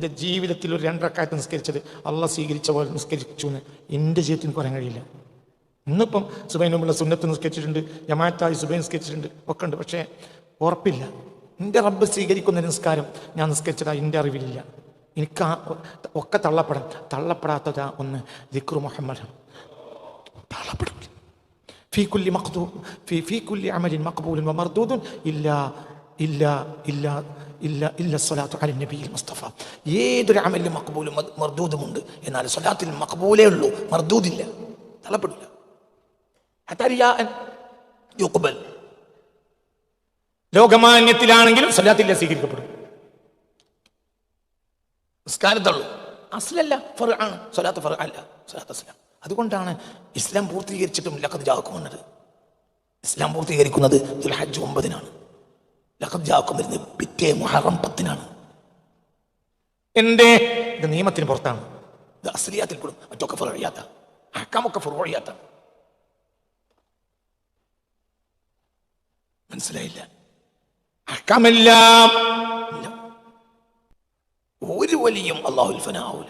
എന്റെ ജീവിതത്തിൽ ഒരു രണ്ടരക്കാലത്ത് നിസ്കരിച്ചത് അള്ള സ്വീകരിച്ച പോലെ നിസ്കരിച്ചു എന്ന് എന്റെ ജീവിതത്തിൽ പറയാൻ കഴിയില്ല. ഇന്നിപ്പം സുബൈനുമുള്ള സുന്നത്ത് നിസ്കരിച്ചിട്ടുണ്ട് ജമാറ്റായി സുബൈൻ നിസ്കരിച്ചിട്ടുണ്ട് ഒക്കെ ഉണ്ട്. പക്ഷേ ഉറപ്പില്ല. എന്റെ റബ്ബ് സ്വീകരിക്കുന്ന നിസ്കാരം ഞാൻ നിസ്കരിച്ചതായി എന്റെ അറിവിലില്ല. എനിക്ക് ആ ഒക്കെ തള്ളപ്പെടാം തള്ളപ്പെടാത്തതാ ഒന്ന് ദിക്റു മുഹമ്മദ്. തള്ളപ്പെടും ഫീ കുല്ലി മഖ്ദൂ ഫീ ഫീ കുല്ലി അമലിൻ മക്ബൂലിൻ വ മർദൂദുൻ ഇല്ലാ ഇല്ല ഇല്ല ഇല്ല ഇല്ല സ്വലാത്തു അലി നബിയിൽ മുസ്തഫ. ഏതൊരു അമലിലും മക്ബൂലും മർദൂദുമുണ്ട്. എന്നാൽ സ്വലാത്തിൽ മക്ബൂലേ ഉള്ളൂ. മർദൂദില്ല. തള്ളപ്പെടില്ല. യുക്ബൽ. ലോകമാന്യത്തിലാണെങ്കിലും സ്വലാത്തില്ല സ്വീകരിക്കപ്പെടും. നിസ്കാരത്തുള്ളൂ. അസ്ലല്ല ഫറു ആണ് സ്വലാത്ത് ഫറു അല്ല. സ്വലാത്ത് അസ്ലാം. അതുകൊണ്ടാണ് ഇസ്ലാം പൂർത്തീകരിച്ചിട്ടും ലക്കത് ജാഹ് ഇസ്ലാം പൂർത്തീകരിക്കുന്നത് ദുൽഹജ്ജ് ഒമ്പതിനാണ്. ലഖദ് ജാക്കും വരുന്നത് പിറ്റേ മുഹറം പത്തിനാണ്. എന്തേ? ഇത് നിയമത്തിന് പുറത്താണ്. ഇത് അസ്ലിയാത്തിൽ കൂടും. മറ്റൊക്കെ ഫർ അഴിയാത്ത അഹക്കാമൊക്കെ ഫർ ഒഴിയാത്ത മനസ്സിലായില്ല. അക്കമെല്ലാം ഒരു വലിയും അള്ളാഹുൽഫന ആവൂല.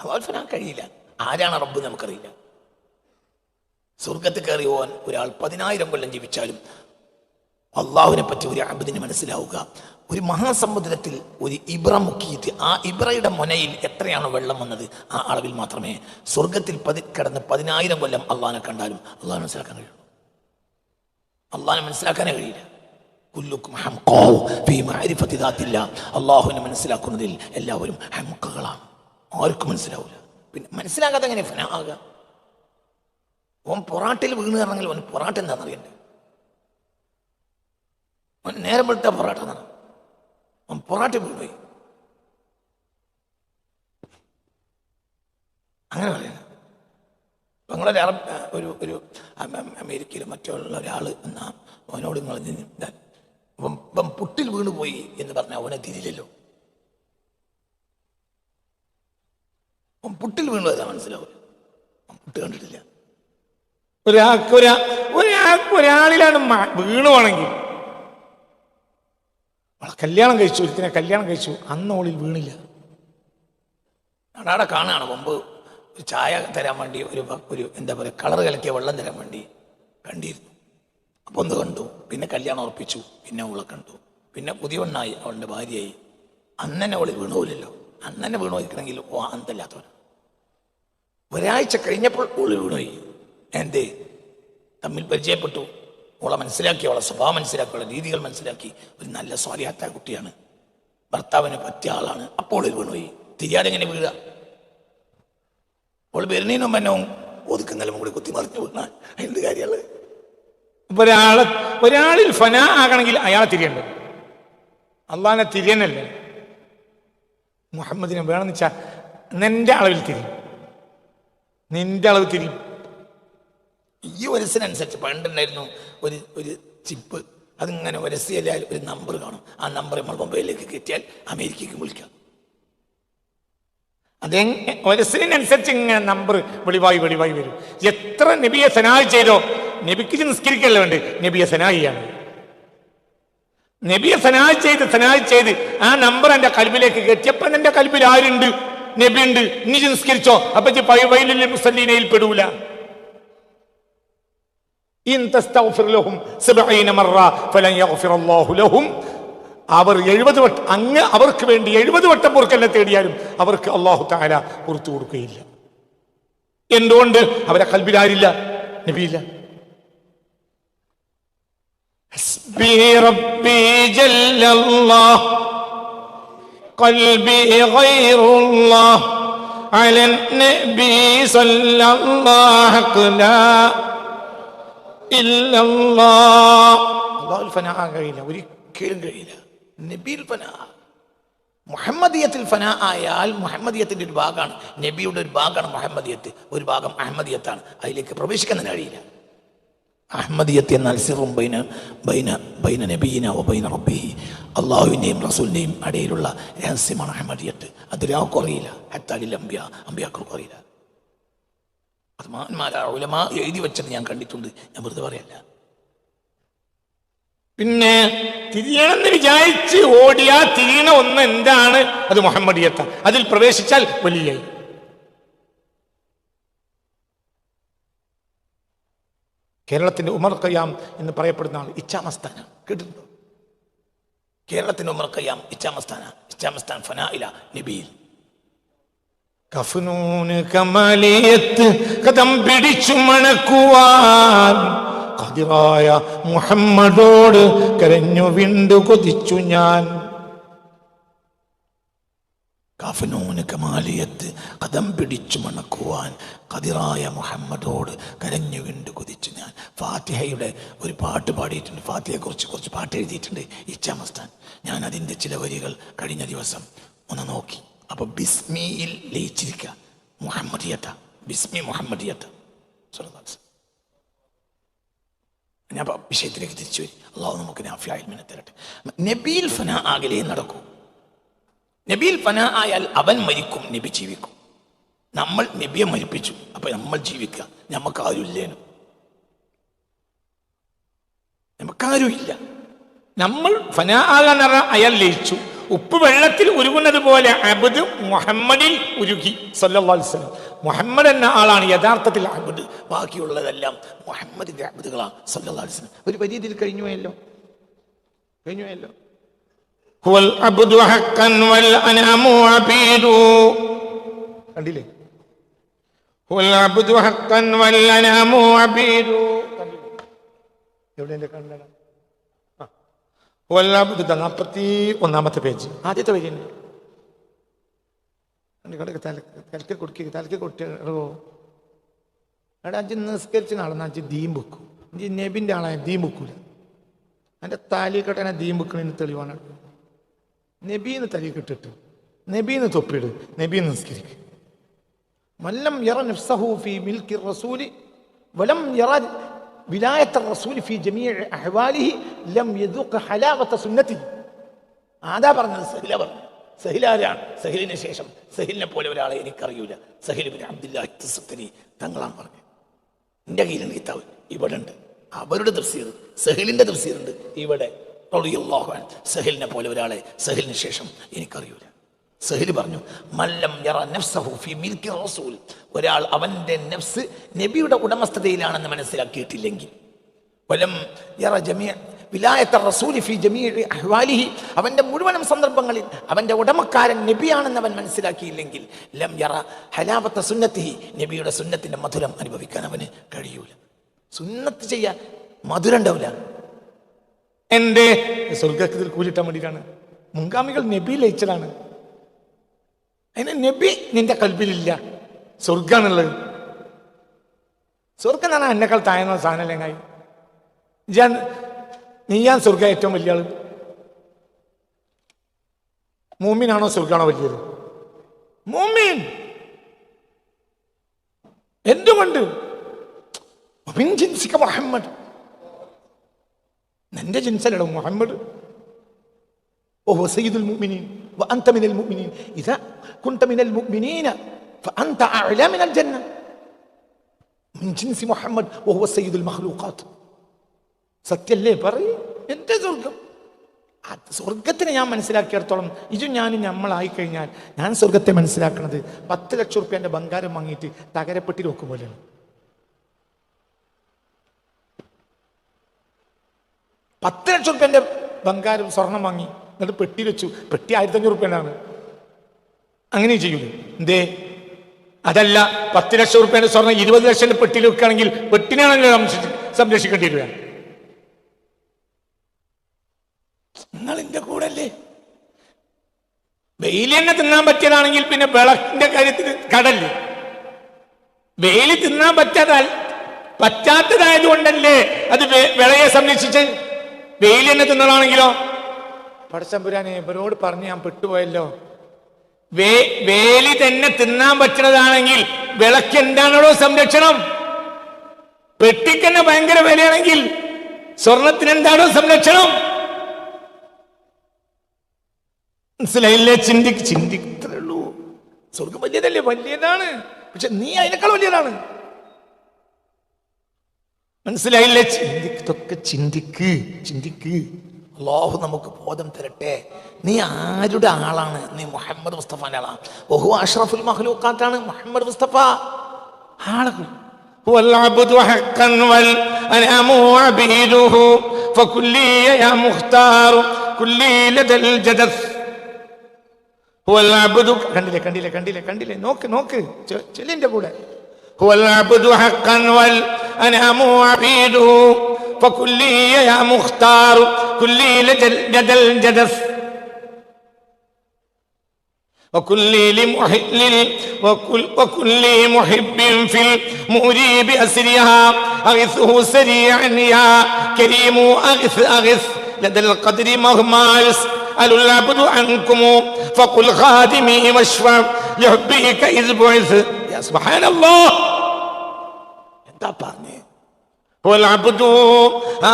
അള്ളാഹുൽഫന കഴിയില്ല. ആരാണ് റബ്ബ് നമുക്കറിയില്ല. സ്വർഗത്ത് കയറി പോവാൻ ഒരാൾ പതിനായിരം കൊല്ലം ജീവിച്ചാലും അള്ളാഹുവിനെ പറ്റി ഒരു അബദിന് മനസ്സിലാവുക. ഒരു മഹാസമുദ്രത്തിൽ ഒരു ഇബ്ര മുക്കിയിട്ട് ആ ഇബ്രയുടെ മുനയിൽ എത്രയാണ് വെള്ളം വന്നത്? ആ അളവിൽ മാത്രമേ സ്വർഗത്തിൽ പതി കിടന്ന് പതിനായിരം കൊല്ലം അള്ളാഹിനെ കണ്ടാലും അള്ളഹാനെ മനസ്സിലാക്കാൻ കഴിയുള്ളൂ അള്ളാഹിനെ മനസ്സിലാക്കാനേ കഴിയില്ല. അള്ളാഹുവിനെ മനസ്സിലാക്കുന്നതിൽ എല്ലാവരും ഹംഖകളാണ്. ആർക്കും മനസ്സിലാവില്ല പിന്നെ മനസ്സിലാകാതെ എങ്ങനെ ഫനാ ആകുക ഓൻ പൊറാട്ടിൽ വീണ് കാരണമെങ്കിൽ ഓൻ പൊറാട്ട എന്താണെന്ന് ഓൻ നേരം വിട്ട പൊറാട്ട പോയി ഓൻ പൊറാട്ടിൽ വീണുപോയി അങ്ങനെ പറയുന്നത് നിങ്ങളൊരു അറബ് ഒരു ഒരു അമ- അമ- അമേരിക്കയിൽ മറ്റുള്ള ഒരാൾ എന്നാ അവനോട് നിങ്ങൾ ഇപ്പം പുട്ടിൽ വീണു പോയി എന്ന് പറഞ്ഞാൽ അവനെ തിരിയില്ലല്ലോ അവൻ പുട്ടിൽ വീണു അതാ മനസ്സിലാവും അവൻ പുട്ട് കണ്ടിട്ടില്ല. ഒരാൾക്ക് ഒരാ ഒരാൾക്ക് ഒരാളിലാണ് വീണുവാണെങ്കിൽ അവളെ കല്യാണം കഴിച്ചു ഒരുത്തിനെ കല്യാണം കഴിച്ചു. അന്ന് അവളിൽ വീണില്ല. അവിടെ കാണുകയാണ് മുമ്പ് ഒരു ചായ തരാൻ വേണ്ടി ഒരു ഒരു എന്താ പറയുക കളർ കലക്കിയ വെള്ളം തരാൻ വേണ്ടി കണ്ടിരുന്നു. അപ്പോൾ ഒന്ന് കണ്ടു. പിന്നെ കല്യാണം ഉറപ്പിച്ചു. പിന്നെ അവളെ കണ്ടു. പിന്നെ പുതിയവണ്ണായി അവളുടെ ഭാര്യയായി. അന്നെ അവൾ വീണുപോലല്ലോ അന്ന് തന്നെ വീണു വയ്ക്കണമെങ്കിൽ ഓ അന്തല്ലാത്തവൻ ഒരാഴ്ച കഴിഞ്ഞപ്പോൾ ഒളി വീണുപോയി. എന്തേ? തമ്മിൽ പരിചയപ്പെട്ടു. ഓളെ മനസ്സിലാക്കി അവളെ സ്വഭാവം മനസ്സിലാക്കി അവളെ രീതികൾ മനസ്സിലാക്കി. ഒരു നല്ല സ്വാലിയാത്ത കുട്ടിയാണ്. ഭർത്താവിന് പറ്റിയ ആളാണ്. അപ്പോൾ ഒരു വീണുപോയി തിരിയാതെ എങ്ങനെ വീഴുക? അവൾ വരുന്നതിനും എന്നെ ഒതുക്കുന്നാലും കൂടി കുത്തി മറിഞ്ഞു വീണാൽ എന്ത് കാര്യമുള്ളത്. ഒരാളെ ഒരാളിൽ ഫന ആകണമെങ്കിൽ അയാളെ തിരിയണ്ട? അള്ളാഹിനെ തിരിയനല്ലേ? മുഹമ്മദിനെ വേണമെന്ന് വെച്ചാൽ നിന്റെ അളവിൽ തിരിയും. നിന്റെ അളവിൽ തിരിയും. ഈ വരസിനനുസരിച്ച് പണ്ടുണ്ടായിരുന്നു ഒരു ഒരു ചിപ്പ് അതിങ്ങനെ ഒരസിയല്ലാൽ ഒരു നമ്പർ കാണും. ആ നമ്പർ നമ്മൾ മൊബൈലിലേക്ക് കയറ്റിയാൽ അമേരിക്കയ്ക്ക് വിളിക്കാം. അതെങ്ങനെ ഒരസിനനുസരിച്ച് ഇങ്ങനെ നമ്പർ വെളിവായി വെളിവായി വരും. എത്ര നബിയെ സെനായി ചെയ്തോ നബിക്ക് നിസ്കരിക്കല്ലോ വേണ്ട? നബിയെ സനാഹ് ചെയ്യാണ്. നബിയെ സനാഹ് ചെയ്ത് സെനായി ചെയ്ത് ആ നമ്പർ എന്റെ കൽബിലേക്ക് കെട്ടിയപ്പോ എന്റെ കൽബിൽ ആരുണ്ട്? നബി ഉണ്ട് ഇനി നിസ്കരിച്ചോ? അപ്പൊ ഇജ്ജ് പൈ- വൈലിൽ മുസല്ലീനയിൽ പെടൂല. അവർ എഴുപത് വട്ടം അങ്ങ് അവർക്ക് വേണ്ടി എഴുപത് വട്ടം പൊറുക്കല്ല തേടിയാലും അവർക്ക് അള്ളാഹു താല പുറത്തു കൊടുക്കുകയില്ല എന്തുകൊണ്ട് അവരെ കൽബിലാരില്ല നബിയില്ല ഹസ്ബി റബ്ബി ജല്ലല്ലാഹ് قلبي غير الله على النبي صلى الله لا إلا الله അള്ളാഹുൽ ഫന കഴിയില്ല ഒരിക്കലും കഴിയില്ല. നബിയിൽ ഫനാ. മുഹമ്മദിയത്തിൽ ഫന ആയാൽ മുഹമ്മദിയത്തിന്റെ ഒരു ഭാഗമാണ്. നബിയുടെ ഒരു ഭാഗമാണ് മുഹമ്മദിയത്ത് ഒരു ഭാഗം അഹമ്മദിയത്താണ്. അതിലേക്ക് പ്രവേശിക്കാൻ തന്നെ കഴിയില്ല. അഹമ്മദിയത്ത് എന്നാൽ സിറും ബൈന ബൈന ബൈന നബീന ബൈന റബ്ബിഹി. അള്ളാഹുവിന്റെയും റസൂലിന്റെയും ഇടയിലുള്ള രഹസ്യമാണ് അഹമ്മദിയത്ത്. അതിലാർക്കും അറിയില്ല. ഹത്താലിൽ അമ്പിയ അമ്പിയാക്കൾക്കും അത് മഹാന്മാരാ ഉലമാ എഴുതി വെച്ചത് ഞാൻ കണ്ടിട്ടുണ്ട്. ഞാൻ വെറുതെ പറയല്ല. പിന്നെ തിരിയണമെന്ന് വിചാരിച്ച് ഓടിയാ തിരിയണ ഒന്ന് എന്താണ്? അത് മുഹമ്മദിയത്ത. അതിൽ പ്രവേശിച്ചാൽ വലിയ കേരളത്തിന്റെ ഉമർ ഖയ്യാം എന്ന് പറയപ്പെടുന്ന ആൾ ഇച്ചാമസ്ഥാന കേട്ടിട്ടുണ്ടോ? കേരളത്തിന്റെ ഉമർ ഖയ്യാം ഇച്ചാമസ്ഥാന ഇച്ചാമസ്ഥാൻ ഫനായില നബിയിൽ. കഫ്നൂന് കമലിയത്ത് കഥം പിടിച്ചു മണക്കുവാൻ. മുഹമ്മദോട് കരഞ്ഞു വിണ്ടു കൊതിച്ചു ഞാൻ. കഫനൂന് കമാലിയത്ത് കഥം പിടിച്ചു മണക്കുവാൻ കതിറായ മുഹമ്മദോട് കരഞ്ഞു വിണ്ടു കൊതിച്ചു ഞാൻ. ഫാത്തിഹയുടെ ഒരു പാട്ട് പാടിയിട്ടുണ്ട്. ഫാത്തിഹയെ കുറിച്ച് കുറച്ച് പാട്ട് എഴുതിയിട്ടുണ്ട്. ഇച്ചാമസ്താൻ ഞാൻ അതിന്റെ ചില വരികൾ കഴിഞ്ഞ ദിവസം ഒന്ന് നോക്കി. അപ്പൊ ബിസ്മിയിൽ ലയിച്ചിരിക്കുക. മുഹമ്മദിയത്ത. ബിസ്മി മുഹമ്മദിയത്ത. ഞാൻ വിഷയത്തിലേക്ക് തിരിച്ചു വരും. അള്ളാഹു നമുക്ക് നാഫിയായി തരട്ടെ. നബിയിൽ ഫന ആകലേ നടക്കൂ. നബീൽ ഫന ആയാൽ അവൻ മരിക്കും നബി ജീവിക്കും. നമ്മൾ നബിയെ മരിപ്പിച്ചു. അപ്പൊ നമ്മൾ ജീവിക്കുക. നമുക്ക് നമുക്കാരും ഇല്ല നമ്മൾ ഫന ആകാൻ അയാൾ ലയിച്ചു. ഉപ്പ് വെള്ളത്തിൽ ഉരുകുന്നത് പോലെ അബുദ് മുഹമ്മദിൽ ഉരുകി. സല്ലാസ്ലം മുഹമ്മദ് എന്ന ആളാണ് യഥാർത്ഥത്തിൽ അബുദ്. ബാക്കിയുള്ളതെല്ലാം മുഹമ്മദിന്റെ അബുദുകളാണ്. സല്ലാസ്ലം ഒരു വലിയ ഇതിൽ കഴിഞ്ഞുപോയല്ലോ കഴിഞ്ഞുപോയല്ലോ കണ്ടില്ലേ? എവിടെ കണ്ടണം വല്ലാബുദ്ധ നാൽപ്പത്തി ഒന്നാമത്തെ പേജ്. ആദ്യത്തെ പേജ് തന്നെ കണ്ട് തല തലക്ക് കൊടുക്കുക തലക്ക് കൊടുക്കോ. എടാ അഞ്ച് നിസ്കരിച്ച ആളെന്ന് അഞ്ച് ദീം വെക്കും. അഞ്ച് നബിന്റെ ആളായ ദീം വെക്കൂല. എന്റെ താലി കെട്ടാൻ ദീം വെക്കണതിന് തെളിവാണ്. നബീന്ന് തലി കെട്ടിട്ട് നബീന്ന് തൊപ്പിട് നബീന്ന് നിസ്കരിക്കുക മല്ലം യറ നഫ്സഹു ഫി മിൽക്കി റസൂലി വലം യറ വിലായത്ത റസൂലി ഫി ജമീഅ അഹ്വാലിഹി ലം യദുഖ ഹലാവത്ത സുന്നത്തി. ആദാ പറഞ്ഞത് സഹില പറഞ്ഞു. സഹിൽ സഹിലിന് ശേഷം സഹിലിനെ പോലെ ഒരാളെ എനിക്കറിയൂല. സഹിൽ ബിൻ അബ്ദുല്ലാഹി തസ്സത്തരി തങ്ങളാൻ പറഞ്ഞു എന്റെ കയ്യിലുണ്ട് കിതാബ് ഇവിടെ ഉണ്ട്. അവരുടെ തഫ്സീർ സഹിലിന്റെ തഫ്സീർ ഇവിടെ. സഹിലിനെ പോലെ ഒരാളെ സഹിലിന് ശേഷം എനിക്കറിയൂല. സഹിൽ പറഞ്ഞു മല്ലം യറ നഫ്സഹു റസൂൽ. ഒരാൾ അവന്റെ നഫ്സ് നബിയുടെ ഉടമസ്ഥതയിലാണെന്ന് മനസ്സിലാക്കിയിട്ടില്ലെങ്കിൽ. വലം യറ റസൂലി ഫി അഹ്വാലിഹി. അവന്റെ മുഴുവനും സന്ദർഭങ്ങളിൽ അവന്റെ ഉടമക്കാരൻ നബിയാണെന്ന് അവൻ മനസ്സിലാക്കിയില്ലെങ്കിൽ ലം യറ ഹലാവത്ത സുന്നത്തിഹി. നബിയുടെ സുന്നത്തിന്റെ മധുരം അനുഭവിക്കാൻ അവന് കഴിയൂല. സുന്നത്ത് ചെയ്യാൻ മധുരം ഉണ്ടാവില്ല. എന്റെ സ്വർഗത്തിൽ കൂലിട്ടാൻ വേണ്ടിയിട്ടാണ്. മുൻഗാമികൾ നബി ലയിച്ചതാണ്. അതിന് നബി നിന്റെ കൽബിലില്ല. സ്വർഗാണുള്ളത് സ്വർഗം എന്നാണ് എന്നെക്കാൾ താഴ്ന്ന സാധനം ചങ്ങായി ഞാൻ നീയാൻ സ്വർഗം ഏറ്റവും വലിയ ആൾ. മൂമിനാണോ സ്വർഗാണോ വലിയത്? മൂമീൻ. എന്തുകൊണ്ട്? ജിൻസിക്ക മുഹമ്മദ്. നിന്റെ ജിൻസലോ മുഹമ്മദ്? ഓ സയ്യിദുൽ മുഅ്മിനീൻ. وأنت من المؤمنين إذا كنت من المؤمنين فأنت أعلى من الجنة من جنس محمد وهو سيد المخلوقات സത്യല്ലേ പറയ് എന്റെ സ്വർഗം അത് സ്വർഗത്തിനെ ഞാൻ മനസ്സിലാക്കിയിടത്തോളം ഇതും ഞാനും നമ്മളായി കഴിഞ്ഞാൽ ഞാൻ സ്വർഗത്തെ മനസ്സിലാക്കുന്നത് പത്ത് ലക്ഷം റുപ്യന്റെ ബംഗാരം വാങ്ങിയിട്ട് തകരപ്പെട്ടി നോക്കും പോലെയാണ് പത്ത് ലക്ഷം റുപ്യന്റെ ബംഗാരം സ്വർണം വാങ്ങി എന്നിട്ട് പെട്ടി വെച്ചു. പെട്ടി ആയിരത്തി അഞ്ഞൂറ് റുപ്യനാണ്. അങ്ങനെ ചെയ്യൂലേ? എന്തേ? അതല്ല പത്ത് ലക്ഷം റുപ്യന്റെ സ്വർണം ഇരുപത് ലക്ഷം പെട്ടിയിൽ വെക്കുകയാണെങ്കിൽ പെട്ടിനാണല്ലോ സംരക്ഷി- സംരക്ഷിക്കേണ്ടി വരിക. നിങ്ങൾ എന്റെ കൂടെ അല്ലേ വെയിൽ തന്നെ തിന്നാൻ പറ്റിയതാണെങ്കിൽ പിന്നെ വിളക്കിന്റെ കാര്യത്തിൽ കടല്ലേ വെയിലി തിന്നാൻ പറ്റാതാൽ പറ്റാത്തതായത് കൊണ്ടല്ലേ അത് വിളയെ സംരക്ഷിച്ച് വെയിൽ തന്നെ തിന്നതാണെങ്കിലോ പടച്ചമ്പുരാനെ ഇവരോട് പറഞ്ഞ് ഞാൻ പെട്ടുപോയല്ലോ. വേ വേലി തന്നെ തിന്നാൻ പറ്റുന്നതാണെങ്കിൽ വിളക്ക് എന്താണോ സംരക്ഷണം? പെട്ടിക്കന്നെ ഭയങ്കര വിലയാണെങ്കിൽ സ്വർണത്തിന് എന്താണോ സംരക്ഷണം? മനസ്സിലായില്ലേ? ചിന്തി ചിന്തിക്കത്രേ ഉള്ളൂ. സ്വർഗം വലിയതല്ലേ? വലിയതാണ്. പക്ഷെ നീ അതിനേക്കാൾ വലിയതാണ്. മനസ്സിലായില്ലേ? ചിന്തിക്കൊക്കെ ചിന്തിക്ക് ചിന്തിക്ക്. അള്ളാഹു നമുക്ക് ബോധം തരട്ടെ. നീ ആരുടെ ആളാണ്? നീ മുഹമ്മദ് മുസ്തഫാന്റെ ആളാണ് ബഹു അഷ്റഫുൽ മഹ്ലൂക്കാത്താണ് മുഹമ്മദ് മുസ്തഫ. ആളുകൾ. കണ്ടില്ലേ കണ്ടില്ലേ കണ്ടില്ലേ കണ്ടില്ലേ? നോക്ക് നോക്ക്. ചെല്ലിന്റെ കൂടെ. ഹുവൽ അബ്ദു ഹഖൻ വൽ അനാമു അബീദുഹു فكلي يا مختار كلي لدى لدى الجدث وكل لمحل وكل وكل محب في المؤري بأسرها أغثه سريعا يا كريم أغث أغث لدى القدر مهما يسأل العبد عنكم فقل خادمي واشفع لحبك إذ بعث يا سبحان الله എന്താ പറഞ്ഞേ അബ്ദു ആ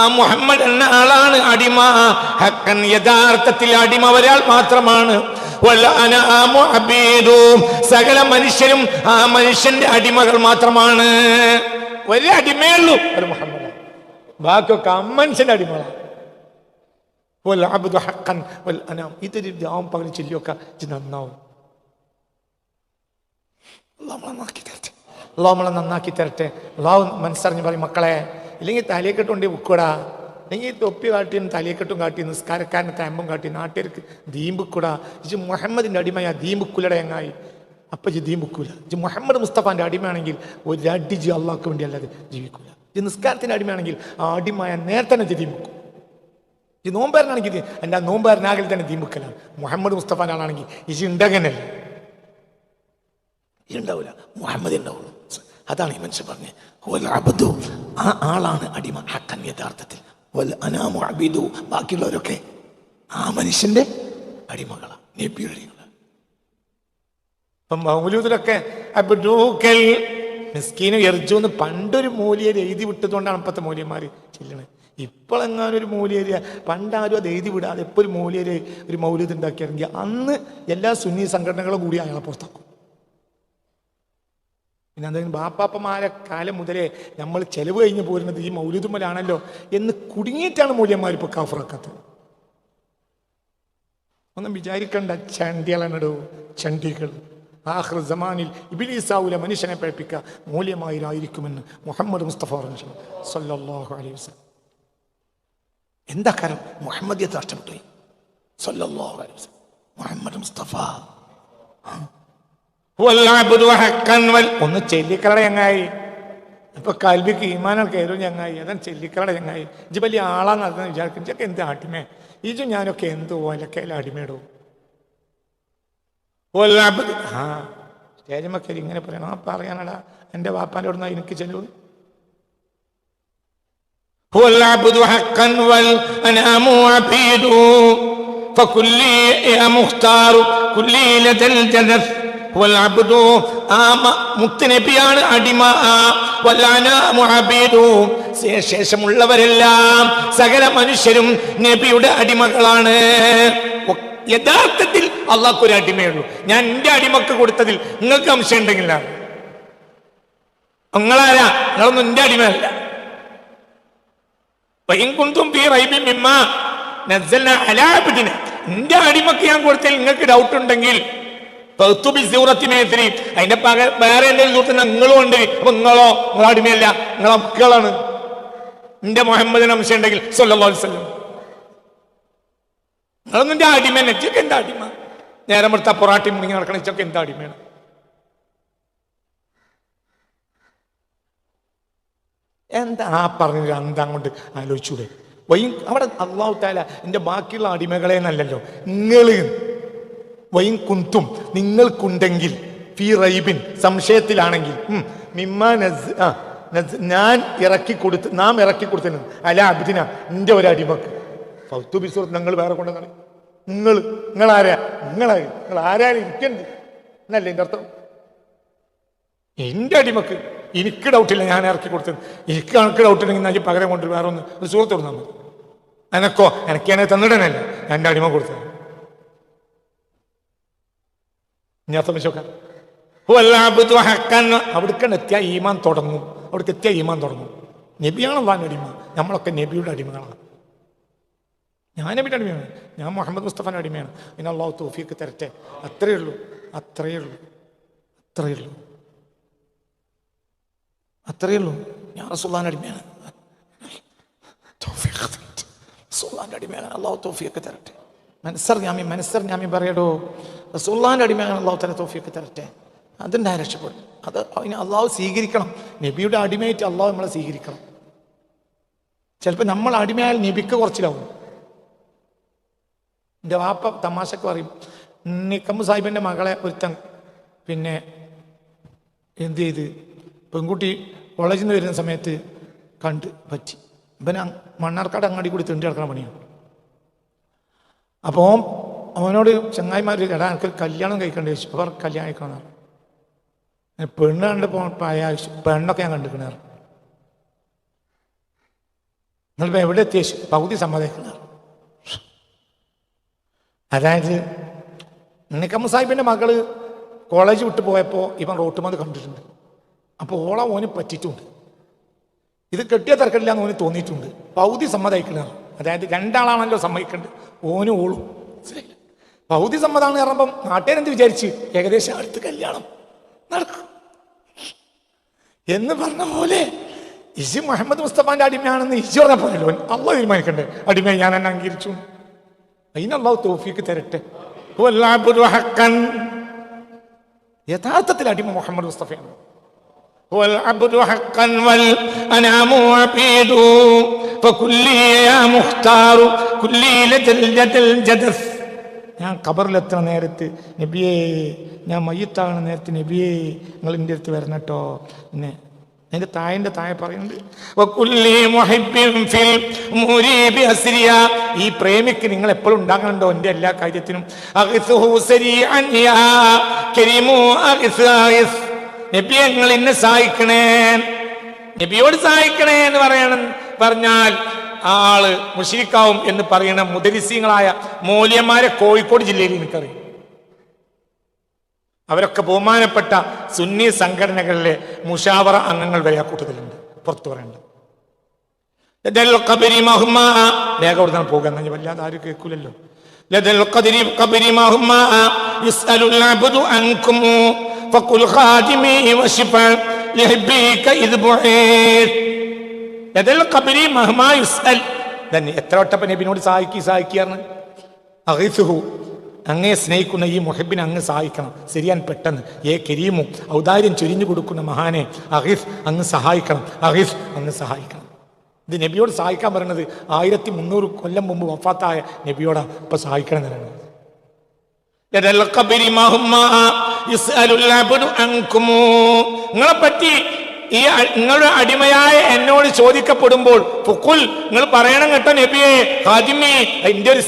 മുഹമ്മദ് എന്ന ആളാണ് അടിമ. ഹക്കൻ യഥാർത്ഥത്തിൽ അടിമ ഒരാൾ മാത്രമാണ്. സകല മനുഷ്യരും ആ മനുഷ്യന്റെ അടിമകൾ മാത്രമാണ്. ഒരു അടിമയുള്ളൂ ഒരു മുഹമ്മദ്. ബാക്കിയൊക്കെ അമ്മനുഷ്യന്റെ അടിമകളാണ് ഇതൊരു രാവും പകൽ ചൊല്ലിയൊക്കെ നന്നാവും. നമ്മളെ നോക്കി അള്ളാഹ് നമ്മളെ നന്നാക്കി തരട്ടെ. അള്ളാഹു മനസ്സറിഞ്ഞ് പറയും മക്കളെ ഇല്ലെങ്കിൽ തലയെക്കെട്ടുണ്ടി ബുക്കൂടാ അല്ലെങ്കിൽ തൊപ്പി കാട്ടിയും തലയെക്കെട്ടും കാട്ടി നിസ്കാരക്കാരന്റെ തമ്പും കാട്ടി നാട്ടുകാർക്ക് ദീമ്പുക്കൂടാ ഇജ് മുഹമ്മദിന്റെ അടിമയാ ദീമ്പുക്കുലടെ എങ്ങായി അപ്പൊ ഇജ് ദീമ്പുക്കൂല ഇജ് മുഹമ്മദ് മുസ്തഫാന്റെ അടിമയാണെങ്കിൽ ഒരടി ജി അള്ളാഹ്ക്ക് വേണ്ടി അല്ലാതെ ജീവിക്കൂല. ഇജ് നിസ്കാരത്തിന്റെ അടിമയാണെങ്കിൽ ആ അടിമയ നേരത്തന്നെ ജി ഇജ് ദീമ്പുക്കും ഈ നോമ്പേരനാണെങ്കിൽ എന്റെ ആ നോമ്പേരനാകിൽ തന്നെ ദീമ്പുക്കലാണ് മുഹമ്മദ് മുസ്തഫാനാണെങ്കിൽ ഇജ് ഉണ്ടകനല്ലേ ഉണ്ടാവില്ല മുഹമ്മദ് ഉണ്ടാവുള്ളൂ അതാണ് ഈ മനുഷ്യൻ പറഞ്ഞത് വൽ ആ ആളാണ് അടിമ. ഹക്കൻ യഥാർത്ഥത്തിൽ. വൽ അനാമു ബാക്കിയുള്ളവരൊക്കെ ആ മനുഷ്യന്റെ അടിമകളാണ് നബിയുടെ ഇപ്പം മൗലൂദിലൊക്കെ അബ്ദൂക്കൽ മിസ്കീന് എറിജു എന്ന് പണ്ടൊരു മൂലിയർ എഴുതി വിട്ടതുകൊണ്ടാണ് ഇപ്പോഴത്തെ മൂല്യന്മാർ ചെല്ലണത് ഇപ്പോഴെങ്ങാനും ഒരു മൂലിയര് പണ്ടാരും അത് എഴുതി വിടാതെ എപ്പോൾ ഒരു മൂലിയര് ഒരു മൗലൂദ് ഉണ്ടാക്കിയാണെങ്കിൽ അന്ന് എല്ലാ സുന്നി സംഘടനകളും കൂടി അയാളെ പുറത്താക്കും. പിന്നെ എന്തെങ്കിലും ബാപ്പാപ്പമാരെ കാലം മുതലേ നമ്മൾ ചെലവ് കഴിഞ്ഞ് പോരുന്നത് ഈ മൗലിതുമ്മലാണല്ലോ എന്ന് കുടുങ്ങിയിട്ടാണ് മൂല്യന്മാർ ഇപ്പോൾ കാഫറക്കത്ത്. ഒന്നും വിചാരിക്കണ്ട ചണ്ടികളാണിടോ ചണ്ടികൾ. ആഹ്റ ജമാനിൽ ഇബിലീസാവൂല മനുഷ്യനെ പഴപ്പിക്കുക മൂല്യമായിരായിരിക്കുമെന്ന് മുഹമ്മദ് മുസ്തഫ പറഞ്ഞു. സല്ലല്ലാഹു അലൈഹി വസല്ലം. എന്താ കാരണം മുഹമ്മദിയത്ത് നഷ്ടപ്പെട്ടു സല്ലാഹു അലൈഹി വസല്ലം. മുഹമ്മദ് മുസ്തഫ. ഒന്ന് ചെല്ലിക്കളടെ ചങ്ങായി ഇപ്പൊ കൽബിക്ക് ഈമാനം കയറും ചങ്ങായി അതാണ് ചെല്ലിക്കളടെ ചങ്ങായി ഇജ് വലിയ ആളാന്ന് അതെന്ന് വിചാരിക്കും ഇജൊക്കെ എന്ത് അടിമേ ഇജു ഞാനൊക്കെ എന്ത് പോലൊക്കെ അടിമയിടൂ വല്ലഅബ്ദു ആ സ്റ്റേജ് മക്കരി ഇങ്ങനെ പറയണം ആ പറയാനടാ എൻ്റെ വാപ്പാൻ്റെ അവിടെ നിന്ന് എനിക്ക് ചെലവ് هو العبد حقا والأنام عبيد فكلي يا مختار كلي لدى الجنث ാണ് മുത്തുനബിയാണ് ശേഷമുള്ളവരെല്ലാം സകല മനുഷ്യരും നബിയുടെ അടിമകളാണ്. യഥാർത്ഥത്തിൽ അള്ളാഹ്ക്കൊരു അടിമയുള്ളൂ. ഞാൻ എന്റെ അടിമക്ക് കൊടുത്തതിൽ നിങ്ങൾക്ക് അംശം ഉണ്ടെങ്കിൽ നിങ്ങളാരാ? നിങ്ങളൊന്നും എന്റെ അടിമയല്ല. എന്റെ റൈബി എന്റെ അടിമക്ക് ഞാൻ കൊടുത്തതിൽ നിങ്ങൾക്ക് ഡൗട്ട് ഉണ്ടെങ്കിൽ അതിന്റെ പക വേറെ എന്തെങ്കിലും സുഹൃത്തിന് നിങ്ങളും ഉണ്ട്. അപ്പൊ നിങ്ങളോ? നിങ്ങളെ അടിമയല്ല. നിങ്ങളെ മക്കളാണ്. എന്റെ മുഹമ്മദിന് അംശം ഉണ്ടെങ്കിൽ നിങ്ങളൊന്നും എന്റെ അടിമ നെച്ചൊക്കെ എന്താ അടിമ? നേരം എടുത്ത പൊറാട്ടി മുടങ്ങി നടക്കണ ഇച്ചൊക്കെ എന്താ അടിമയാണ്? എന്താ ആ പറഞ്ഞ എന്താ അങ്ങോട്ട് ആലോചിച്ചൂടെ? വൈ അവിടെ അള്ളാഹു താല എന്റെ ബാക്കിയുള്ള അടിമകളെ നല്ലല്ലോ നിങ്ങൾ വൈം കുന്തും നിങ്ങൾക്കുണ്ടെങ്കിൽ ഫി റൈബിൻ സംശയത്തിലാണെങ്കിൽ നസ് ഞാൻ ഇറക്കി കൊടുത്ത് നാം ഇറക്കി കൊടുത്തിന് അല അബ്ദിന എന്റെ ഒരു അടിമക്ക്. ഫൗത്തു ബിസുറത്ത് നിങ്ങൾ വേറെ കൊണ്ടുവന്നാണ് നിങ്ങൾ നിങ്ങളാരാ നിങ്ങളാര് നിങ്ങൾ ആരാരും ഇരിക്കണ്ട് എന്നല്ലേ എന്റെ അർത്ഥം? എന്റെ അടിമക്ക് എനിക്ക് ഡൗട്ടില്ല ഞാൻ ഇറക്കി കൊടുത്തത് എനിക്ക് ഡൗട്ട് ഉണ്ടെങ്കിൽ ഞാൻ പകരം കൊണ്ട് വേറെ ഒന്ന് സുഹൃത്ത് കൊടുത്താൽ മതി. എനക്കോ എനിക്കാണെ തന്നിടനല്ല. എന്റെ അടിമ കൊടുത്തത്. ഞാൻ ശ്രമിച്ചോക്കാം അവിടേക്കാണ് എത്തിയ ഈമാൻ തുടങ്ങും. അവിടേക്ക് എത്തിയ ഈമാൻ തുടങ്ങും. നബിയാണ് അള്ളാഹിന്റെ അടിമ. നമ്മളൊക്കെ നബിയുടെ അടിമകളാണ്. ഞാൻ നബിയുടെ അടിമയാണ്. ഞാൻ മുഹമ്മദ് മുസ്തഫാന്റെ അടിമയാണ്. പിന്നെ അള്ളാഹു തോഫിയൊക്കെ തരട്ടെ. അത്രയേ ഉള്ളൂ. അത്രയേ ഉള്ളൂ. അത്രയേ ഉള്ളൂ. അത്രയേ ഉള്ളൂ. ഞാൻ റസൂള്ളാന്റെ അടിമയാണ്. റസൂള്ളാന്റെ അടിമയാണ്. അള്ളാഹു തോഫിയൊക്കെ തരട്ടെ. മനസ്സർ ഞാമി പറയടോ. റസൂള്ളാന്റെ അടിമയാണ് അള്ളാഹു തല തോഫിയൊക്കെ തരട്ടെ. അതുണ്ടായ രക്ഷപ്പെടും. അത് അതിന് അള്ളാഹു സ്വീകരിക്കണം. നബിയുടെ അടിമയായിട്ട് അള്ളാഹു നമ്മളെ സ്വീകരിക്കണം. ചിലപ്പോൾ നമ്മൾ അടിമയായാൽ നബിക്ക് കുറച്ചിലാവും. എന്റെ വാപ്പ തമാശക്ക് പറയും നിക്കമ്മ സാഹിബിന്റെ മകളെ ഒരുത്തൻ പിന്നെ എന്ത് ചെയ്ത്? പെൺകുട്ടി കോളേജിൽ നിന്ന് വരുന്ന സമയത്ത് കണ്ട് പറ്റി. ഇവൻ മണ്ണാർക്കാട് അങ്ങാടി കൂടി തിണ്ടി കിടക്കുന്ന പണിയാണ് അപ്പോൾ അവനോട് ചങ്ങായിമാർ എടാ എനിക്ക് കല്യാണം കഴിക്കേണ്ടി ചോദിച്ചു അവർ കല്യാണം കഴിക്കണം പെണ്ണ് കണ്ട് പായ പെണ്ണൊക്കെ ഞാൻ കണ്ടിരിക്കണ നിങ്ങളിപ്പോൾ എവിടെ എത്തിയ പകുതി സമ്മതിക്കുന്ന അതായത് നിക്കമ്മ സാഹിബിന്റെ മകൾ കോളേജ് വിട്ട് പോയപ്പോൾ ഇവൻ റോട്ടുമത് കണ്ടിട്ടുണ്ട്. അപ്പോൾ ഓള ഓന് പറ്റിയിട്ടുണ്ട്. ഇത് കെട്ടിയ തിരക്കില്ല എന്ന് ഓന് തോന്നിയിട്ടുണ്ട്. പൗതി സമ്മതയിക്കണം അതായത് രണ്ടാളാണല്ലോ സമ്മതിക്കേണ്ടത്. ഓനും ഓളും. മനസ്സിലായില്ലേ? പൗതി സമ്മതമാണ് പറയുമ്പം നാട്ടുകാരെന്ത് വിചാരിച്ച്? ഏകദേശം അടുത്ത് കല്യാണം നടക്കും. എന്ന് പറഞ്ഞ പോലെ ഇജി മുഹമ്മദ് മുസ്തഫാന്റെ അടിമയാണെന്ന് ഇജി പറഞ്ഞപ്പോഴല്ലോ അള്ള തീരുമാനിക്കണ്ടേ? അടിമയെ ഞാൻ എന്നെ അംഗീകരിച്ചു. അതിനല്ലാവ് തോഫിക്ക് തരട്ടെ. യഥാർത്ഥത്തിൽ അടിമ മുഹമ്മദ് മുസ്തഫയാണ്. ഞാൻ ഖബറിലെത്ര നേരത്ത് നബിയേ ഞാൻ മയ്യത്താകണ നേരത്ത് നബിയേ നിങ്ങൾ എന്റെ അടുത്ത് വരണം കേട്ടോ പിന്നെ എന്റെ തായന്റെ തായ പറയുന്നുണ്ട്. ഈ പ്രേമിക്ക് നിങ്ങൾ എപ്പോഴും ഉണ്ടാകണുണ്ടോ എന്റെ എല്ലാ കാര്യത്തിനും. നബിയെ നിങ്ങൾ എന്നെ സഹായിക്കണേ. നബിയോട് സഹായിക്കണേ എന്ന് പറയണം. പറഞ്ഞാൽ ആൾ മുഷിരിക്കാവും എന്ന് പറയുന്ന മുദരിസിങ്ങളായ മൂല്യന്മാരെ കോഴിക്കോട് ജില്ലയിൽ എനിക്കറിയാം. അവരൊക്കെ ബഹുമാനപ്പെട്ട സുന്നി സംഘടനകളിലെ മുഷാവറ അംഗങ്ങൾ വരെ ആ കൂട്ടത്തിലുണ്ട്. പുറത്തു പറയേണ്ടത് വേഗം വല്ലാതെ ആരും കേൾക്കൂലല്ലോ. ഫക്കുൽ ഖാദിമി വശിഫ തന്നെ എത്ര വട്ടപ്പൻ നബിനോട് സഹായിക്കി സഹായിക്കാന്ന് അഹിസുഹു അങ്ങേ സ്നേഹിക്കുന്ന ഈ മുഹബിനെ അങ്ങ് സഹായിക്കണം. ശരിയാൻ പെട്ടെന്ന്. ഏ കരീമു ഔദാര്യം ചൊരിഞ്ഞു കൊടുക്കുന്ന മഹാനെ അഹിസ് അങ്ങ് സഹായിക്കണം. അഹിസ് അങ്ങ് സഹായിക്കണം. ഇത് നബിയോട് സഹായിക്കാൻ പറയണത് ആയിരത്തി മുന്നൂറ് കൊല്ലം മുമ്പ് വഫാത്തായ നബിയോടാണ് ഇപ്പൊ സഹായിക്കണം എന്ന് നിങ്ങളെ പറ്റി ഈ നിങ്ങളുടെ അടിമയായ എന്നോട് ചോദിക്കപ്പെടുമ്പോൾ പുക്കുൽ നിങ്ങൾ പറയണം കേട്ടോ നബിയെ ഹാജിമേ എന്റെ ഒരു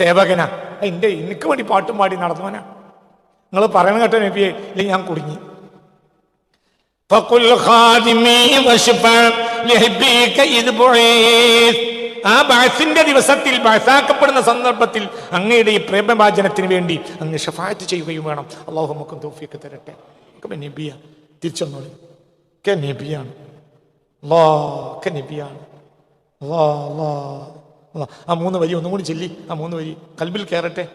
സേവകനാ. എന്റെ എനിക്ക് വേണ്ടി പാട്ടും പാടി നടന്നവനാ. നിങ്ങൾ പറയണം കേട്ടോ നബിയെ ഇല്ല ഞാൻ കുടുങ്ങി. ആ ബാസിന്റെ ദിവസത്തിൽ ബാസാക്കപ്പെടുന്ന സന്ദർഭത്തിൽ അങ്ങയുടെ ഈ പ്രേമവാചനത്തിന് വേണ്ടി അങ്ങ് ഷഫായത്ത് ചെയ്യുകയും വേണം. അള്ളാഹു നമുക്കും തോഫിയൊക്കെ തരട്ടെ. നമുക്ക് നബിയ തിരിച്ചൊന്നോളൂ. കെൻ ഹി ബിയാണ് അല്ലാ കെൻ ഹി അല്ലാ അല്ലാ അല്ലാ ആ മൂന്ന് വരി ഒന്നും കൂടി ചെല്ലി. ആ മൂന്ന് വരി കൽബിൽ കയറട്ടെ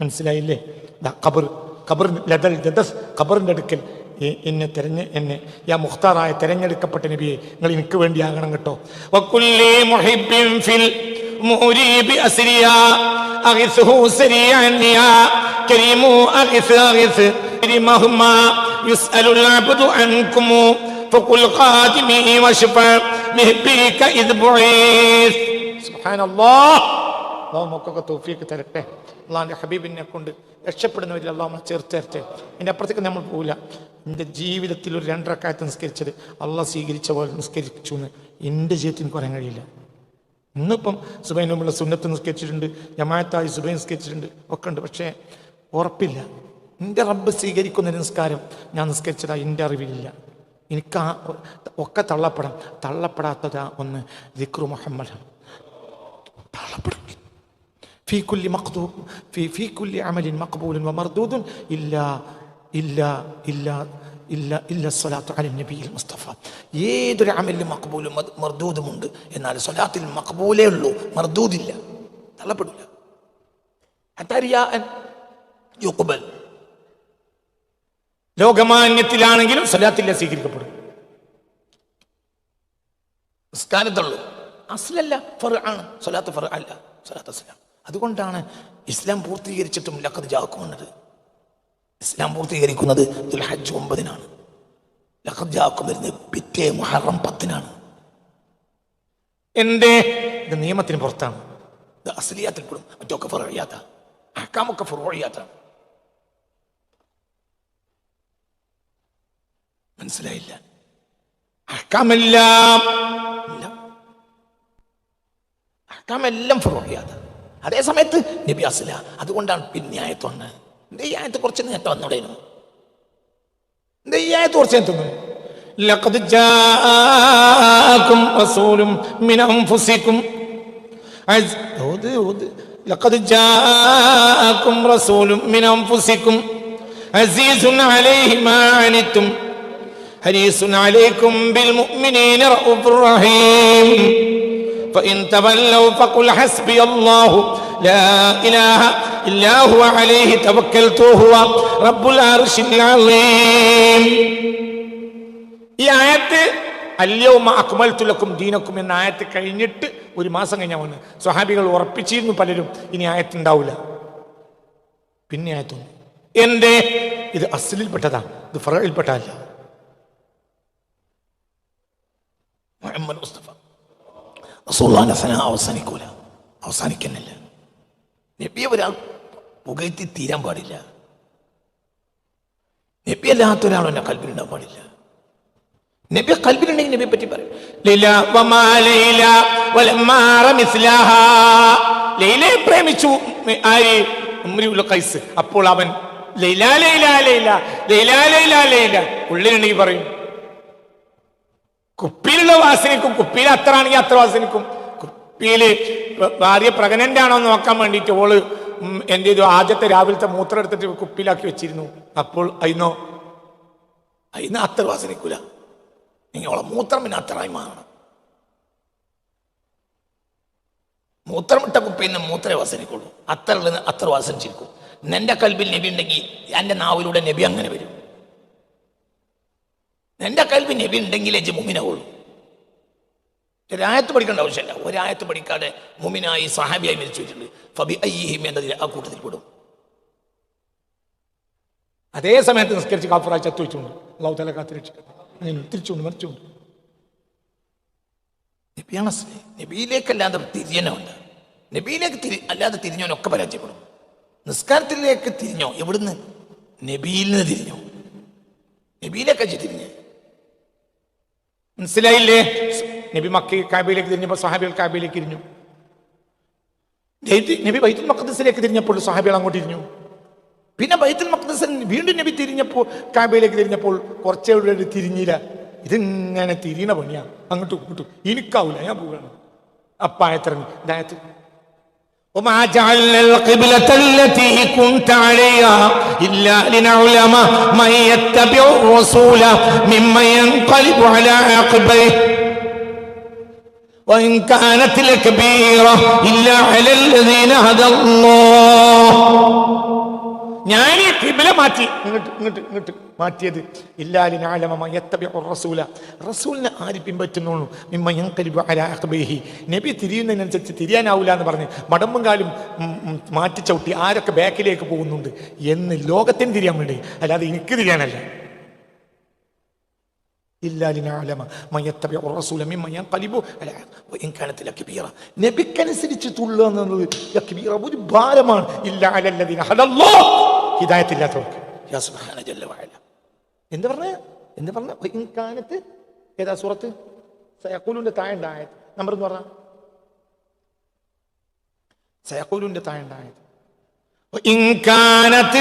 മനസ്സിലായില്ലേ? ഖബർ. കബർ ലതൽ ജദസ്. കബറിന്റെ അടുക്കൽ. എന്നെ തെരഞ്ഞ് എന്നെ യാ മുഖ്താറായ തെരഞ്ഞെടുക്കപ്പെട്ട നബിയെ നിങ്ങൾ എനിക്ക് വേണ്ടി ആകണം കേട്ടോ وكل محب في الأمور بأسريا أغثه سريعا يا كريم أغث أغث مهما يسأل العبد عنكم فقل خاتمي وشفا لهبيك إذ بعيث സുബ്ഹാനല്ലാ അള്ളാഹു നമുക്കൊക്കെ തോഫിയൊക്കെ തരട്ടെ അള്ളാഹിന്റെ ഹബീബിനെ കൊണ്ട് രക്ഷപ്പെടുന്നവരിൽ അള്ളാഹ് നമ്മൾ ചേർത്ത് തരട്ടെ എന്റെ അപ്പുറത്തേക്ക് നമ്മൾ പോകില്ല എന്റെ ജീവിതത്തിൽ ഒരു രണ്ടരക്കാലത്ത് നിസ്കരിച്ചത് അള്ളാഹ് സ്വീകരിച്ച പോലെ നിസ്കരിച്ചു എന്ന് എന്റെ ജീവിതത്തിൽ എനിക്ക് പറയാൻ കഴിയില്ല. ഇന്നിപ്പം സുബൈൻ മുമ്പുള്ള സുന്നത്ത് നിസ്കരിച്ചിട്ടുണ്ട് ജമായത്തായി സുബൈൻ നിസ്കരിച്ചിട്ടുണ്ട് ഒക്കെ ഉണ്ട്. പക്ഷേ ഉറപ്പില്ല. എന്റെ റബ്ബ് സ്വീകരിക്കുന്ന നിസ്കാരം ഞാൻ നിസ്കരിച്ചതാ എന്റെ അറിവിലില്ല. എനിക്ക് ആ ഒക്കെ തള്ളപ്പെടാം. തള്ളപ്പെടാത്തതാ ഒന്ന് ദിക്രു മുഹമ്മദ്. തള്ളപ്പെടും. في كل مقدور في في كل عمل مقبول ومردود إلا إلا إلا إلا إلا الصلاة على النبي المصطفى ഏതൊരു അമലിലും മക്ബൂലും മദ്- മർദൂദുമുണ്ട് എന്നാൽ സ്വലാത്തിൽ മക്ബൂലേ ഉള്ളൂ മർദൂദില്ല തള്ളപ്പെടില്ല ഹത്താരിയാൻ യുക്ബൽ ലോകമാന്യത്തിലാണെങ്കിലും സ്വലാത്തില്ല സ്വീകരിക്കപ്പെടും നിസ്കാരത്തുള്ളൂ അസ്ലല്ല ഫർ ആണ് സ്വലാത്ത് ഫർ അല്ല സ്വലാത്ത് അസ്ലാം അതുകൊണ്ടാണ് ഇസ്ലാം പൂർത്തീകരിച്ചിട്ടും ലഖത് ജാക്കുമെന്നത് ഇസ്ലാം പൂർത്തീകരിക്കുന്നത് ദുൽഹജ്ജ് ഒമ്പതിനാണ്. ലഖത് ജാക്കും വരുന്നത് പിറ്റേ മുഹറം പത്തിനാണ്. എന്തേ ഇത് നിയമത്തിന് പുറത്താണ്. ഇത് അസലിയാത്തിൽ പെടും. മറ്റൊക്കെ ഫറോഴിയാത്ത അഹ്കാമൊക്കെ ഫറോഴിയാത്താണ് മനസ്സിലായില്ല. അഹ്കാമെല്ലാം അഹ്കാമെല്ലാം ഫറോഴിയാത്ത അതേ സമയത്ത് നബി അസ്ല അതുകൊണ്ടാണ് പിന്നെ ആയത്ത് വന്നത് എന്റെ ഈ ആയത്ത് കുറച്ച് നേട്ടം വന്നോടേനു എന്റെ ഈ ആയത്ത് കുറച്ച് നേരത്തെ വന്നു لقد جاءكم رسول من أنفسكم عز... ഓത് ഓത് لقد جاءكم رسول من أنفسكم عزيز عليه ما عنتم حريص عليكم بالمؤمنين رؤوف رحيم فإن تولوا فقل حسبي الله لا إله إلا هو عليه توكلت وهو رب العرش العظيم ഈ ആയത്ത് അല്യവും അക്മൽത്തുലക്കും ദീനക്കും എന്ന ആയത്ത് കഴിഞ്ഞിട്ട് ഒരു മാസം കഴിഞ്ഞാൽ വന്ന് സ്വഹാബികൾ ഉറപ്പിച്ചിരുന്നു പലരും ഇനി ആയത്തുണ്ടാവില്ല പിന്നെ ആയത്ത് വന്നു എന്തേ ഇത് അസ്ലിൽപ്പെട്ടതാണ് ഇത് ഫറയിൽപ്പെട്ടതല്ല മുഹമ്മദ് മുസ്തഫ റസൂള്ളാന്റെ സന അവസാനിക്കൂല. അവസാനിക്കുന്നില്ല. നബിയെ ഒരാൾ പുകഴ്ത്തി തീരാൻ പാടില്ല. നബി അല്ലാത്ത ഒരാൾ എന്നെ കൽബിലുണ്ടാൻ പാടില്ല. നബി കൽബിലുണ്ടെങ്കിൽ നബിയെ പറ്റി പറയും. പ്രേമിച്ചു ആര്? അപ്പോൾ അവൻ Laila Laila Laila Laila Laila Laila. ഉള്ളിലുണ്ടെങ്കിൽ പറയും. കുപ്പിയിലുള്ള വാസനിക്കും കുപ്പിയിൽ അത്ര ആണെങ്കിൽ അത്ര വാസനിക്കും. കുപ്പിയിൽ ഭാര്യ പ്രഗ്നന്റ് ആണോ നോക്കാൻ വേണ്ടിയിട്ട് ഓൾ എന്റെ ചെയ്തു? ആദ്യത്തെ രാവിലത്തെ മൂത്രം എടുത്തിട്ട് കുപ്പിയിലാക്കി വെച്ചിരുന്നു. അപ്പോൾ അതിനോ അതിന് അത്ര വാസനിക്കൂല. നിങ്ങളെ മൂത്രം പിന്നെ അത്രയായി മാറണം. മൂത്രമിട്ട കുപ്പിയിൽ നിന്ന് മൂത്രേ വാസനിക്കുള്ളൂ. അത്ര അത്ര വാസനിച്ചിരിക്കും നിന്റെ കൽബിൽ നബി ഉണ്ടെങ്കിൽ എന്റെ നാവിലൂടെ നബി അങ്ങനെ വരും. നിന്റെ കൽവി നബി ഉണ്ടെങ്കിലേ ജി മുമിനാവുള്ളൂ. ഒരായത്ത് പഠിക്കേണ്ട ആവശ്യമില്ല. ഒരായത്ത് പഠിക്കാതെ മുമിനായി സഹാബിയായി മരിച്ചു വെച്ചിട്ടുണ്ട് ഫബി അയ്യഹിം എന്നതിൽ ആ കൂട്ടത്തിൽ പെടും. അതേ സമയത്ത് നിസ്കരിച്ച് കാഫറായി ചത്തു വെച്ചുകൊണ്ട് അള്ളാഹു തല കാത്തിരക്ഷിക്കട്ടെ അങ്ങനെ തിരിച്ചുകൊണ്ട് മരിച്ചുകൊണ്ട്. നബിയാണ്. നബിയിലേക്കല്ലാതെ തിരിയനുണ്ട് നബിയിലേക്ക് തിരി അല്ലാതെ തിരിഞ്ഞവനൊക്കെ പരാജയപ്പെടും. നിസ്കാരത്തിലേക്ക് തിരിഞ്ഞോ? എവിടുന്ന്? നബിയിൽ നിന്ന് തിരിഞ്ഞോ? നബിയിലേക്ക് തിരിഞ്ഞ്. മനസ്സിലായില്ലേ? നബി മക്കി കാബയിലേക്ക് തിരിഞ്ഞപ്പോൾ സഹാബികൾ കാബയിലേക്ക് തിരിഞ്ഞു. നബി ബൈത്തുൽ മക്കദസിലേക്ക് തിരിഞ്ഞപ്പോൾ സഹാബികൾ അങ്ങോട്ട് തിരിഞ്ഞു. പിന്നെ ബൈത്തുൽ മക്കദസൻ വീണ്ടും നബി തിരിഞ്ഞപ്പോൾ കാബയിലേക്ക് തിരിഞ്ഞപ്പോൾ കുറച്ചേ ഉള്ളൂ തിരിഞ്ഞില്ല. ഇതിങ്ങനെ തിരിയണ പണിയാണ് അങ്ങോട്ട് ഇങ്ങോട്ടും. എനിക്കാവൂല ഞാൻ പോവുകയാണ്. അപ്പായത്തിറങ്ങി. ഇതായത് وما جعلنا القبلة التي كنت عليها إلا لنعلم من يتبع الرسول ممن ينقلب على عقبيه. وإن كانت لكبيرة إلا على الذين هدى الله. ഞാൻ ഈ കിബില മാറ്റി. ഇങ്ങോട്ട് ഇങ്ങോട്ട് ഇങ്ങോട്ട് മാറ്റിയത്. റസൂല. റസൂലിനെ ആര് പിൻപറ്റുന്നുള്ളൂ? മിമ്മ യൻഖലിബു അലാ അഖ്ബൈഹി. നബി തിരിയുന്നതിനനുസരിച്ച് തിരിയാനാവില്ല എന്ന് പറഞ്ഞ് മടമ്പും കാലും മാറ്റി ചവിട്ടി ആരൊക്കെ ബാക്കിലേക്ക് പോകുന്നുണ്ട് എന്ന് ലോകത്തിന് തിരിയാൻ വേണ്ടി. അല്ലാതെ എനിക്ക് തിരിയാനല്ല. നബിക്കനുസരിച്ച് തുള്ളുക എന്നുള്ളത് ഒരു ഭാരമാണ് ഹിദായത്തില്ലാത്തവർക്ക് എന്ത് പറഞ്ഞ എന്ത് പറഞ്ഞ ഇൻ കാനത്ത് ഏതാ സൂറത്ത് സയക്കൂലിന്റെ താഴെ നമ്പർ എന്ന് പറഞ്ഞ സയക്കൂലിന്റെ താഴെ ഉണ്ടായത് ഇൻ കാനത്ത്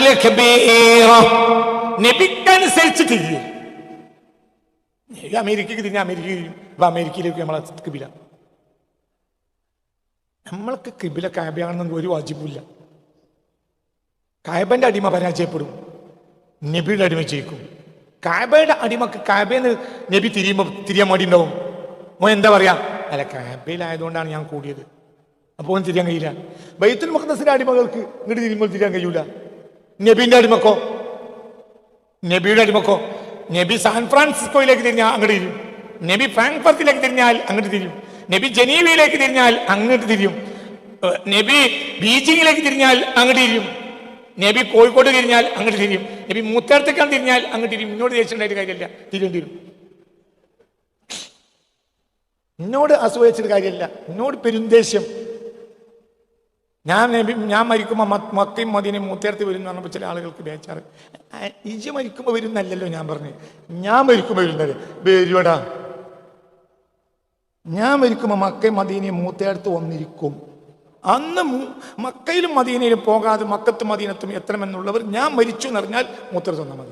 അമേരിക്കക്ക് തിരിഞ്ഞ അമേരിക്ക ഇപ്പം അമേരിക്കയിലേക്ക് നമ്മളെ കിബില. നമ്മൾക്ക് കിബില കാബയാണെന്ന് ഒരു വാജിപ്പില്ല കായബന്റെ അടിമ പരാജയപ്പെടും. നബിയുടെ അടിമ ജയിക്കും. കാബയുടെ അടിമക്ക് കാബേന്ന് നബി തിരിയുമ്പോൾ തിരിയാൻ മടി ഉണ്ടാവും മോൻ എന്താ പറയാ? അല്ല കാബയിലായതുകൊണ്ടാണ് ഞാൻ കൂടിയത്. അപ്പോൾ തിരിയാൻ കഴിയില്ല. ബൈത്തുൽ മുഖദ്സിന്റെ അടിമകൾക്ക് ഇങ്ങോട്ട് തിരിയുമ്പോൾ തിരിയാൻ കഴിയൂല. നബിന്റെ അടിമക്കോ? നബിയുടെ അടിമക്കോ? നബി സാൻ ഫ്രാൻസിസ്കോയിലേക്ക് തിരിഞ്ഞാൽ അങ്ങോട്ട് തിരിയും. നബി ഫ്രാങ്ക്ഫർട്ടിലേക്ക് തിരിഞ്ഞാൽ അങ്ങോട്ട് തിരിയും. നബി ജനീവയിലേക്ക് തിരിഞ്ഞാൽ അങ്ങോട്ട് തിരിയും. നബി ബീജിങ്ങിലേക്ക് തിരിഞ്ഞാൽ അങ്ങോട്ട് തിരിയും. നബി കോഴിക്കോട് തിരിഞ്ഞാൽ അങ്ങോട്ട് തിരിയും. നബി മൂത്തേർത്തേക്കാൻ തിരിഞ്ഞാൽ അങ്ങോട്ട് തിരിയും. ഇന്നോട് ദേഷ്യം കാര്യമില്ല. തിരിയേണ്ടി വരും എന്നോട് അസുഖിച്ചിട്ട് കാര്യമില്ല. എന്നോട് പെരുന്തേശ്യം ഞാൻ ഞാൻ മരിക്കുമ്പോൾ മക്കയും മദീനയും മൂത്തേർത്ത് വരും എന്ന് പറഞ്ഞപ്പോൾ ചില ആളുകൾക്ക് ബേച്ചാറ് ഇജ് മരിക്കുമ്പോൾ വരുന്നല്ലല്ലോ ഞാൻ പറഞ്ഞു. ഞാൻ മരിക്കുമ്പോൾ വരുന്നത് വരുവടാ. ഞാൻ മരിക്കുമ്പോൾ മക്കയും മദീനയും മൂത്തേർത്ത് വന്നിരിക്കും. അന്ന് മക്കയിലും മദീനയിലും പോകാതെ മക്കത്തും മദീനത്തും എത്തണമെന്നുള്ളവർ ഞാൻ മരിച്ചു എന്നറിഞ്ഞാൽ മൂത്തേർത്ത് വന്നാൽ മതി.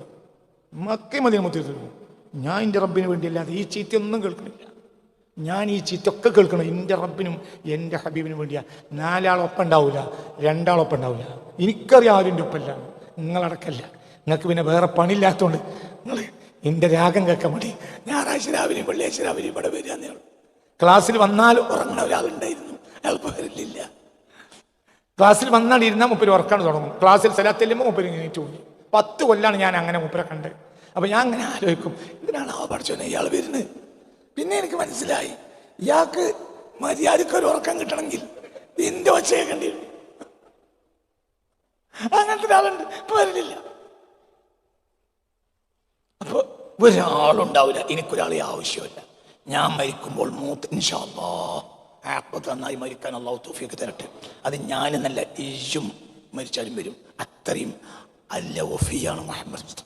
മക്കയും മദീന മൂത്തേർത്ത് ഞാൻ എന്റെ റബ്ബിന് വേണ്ടിയല്ലാതെ ഈ ചീത്തയൊന്നും കേൾക്കുന്നില്ല. ഞാൻ ഈ ചീത്തൊക്കെ കേൾക്കണം. എന്റെ റബ്ബിനും എന്റെ ഹബീബിനും വേണ്ടിയാ. നാലാളൊപ്പം ഉണ്ടാവില്ല രണ്ടാളൊപ്പം ഉണ്ടാവില്ല എനിക്കറിയാം ആരും ഒപ്പമല്ല. നിങ്ങളടക്കല്ല. നിങ്ങൾക്ക് പിന്നെ വേറെ പണിയില്ലാത്തതുകൊണ്ട് നിങ്ങൾ എന്റെ രാഗം കേൾക്കാൻ മതി ഞായറാഴ്ച രാവിലെയും വെള്ളിയാഴ്ച രാവിലെയും ഇവിടെ വരിക ക്ലാസ്സിൽ വന്നാൽ ഉറങ്ങണ ഒരാളുണ്ടായിരുന്നു. അയാൾ വരില്ല ക്ലാസ്സിൽ വന്നാൽ ഇരുന്നാൽ മുപ്പര് ഉറക്കാണ് തുടങ്ങും. ക്ലാസ്സിൽ സ്ഥലത്തെല്ലുമ്പോൾ മുപ്പര് ഇങ്ങനെ തോന്നി പത്ത് കൊല്ലാണ് ഞാൻ അങ്ങനെ മുപ്പരെ കണ്ടത് അപ്പൊ ഞാൻ അങ്ങനെ ആലോചിക്കും ഇതിനാണ് ആ പഠിച്ചോനെ ഇയാൾ വരുന്നത്? പിന്നെ എനിക്ക് മനസ്സിലായി. ഇയാൾക്ക് മര്യാദയ്ക്ക് ഒരു ഉറക്കം കിട്ടണമെങ്കിൽ കേൾക്കേണ്ടി വരും. അങ്ങനത്തെ ഒരാളുണ്ട്. ഇപ്പൊ വരുന്നില്ല അപ്പൊ ഒരാളുണ്ടാവില്ല. എനിക്കൊരാളെ ആവശ്യമില്ല. ഞാൻ മരിക്കുമ്പോൾ മൂത്ത് ഇൻഷാല്ലാ ആപ്പത്ത് നന്നായി മരിക്കാൻ അള്ളാഹു തോഫിയൊക്കെ തരട്ടെ. അത് ഞാൻ നല്ല ഇജും മരിച്ചാലും വരും. അത്രയും അല്ല ഒഫിയാണ് മുഹമ്മദ്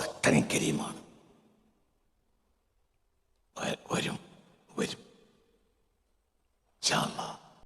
അത്രയും കരീമാണ്. വരും വരും. അല്ലാ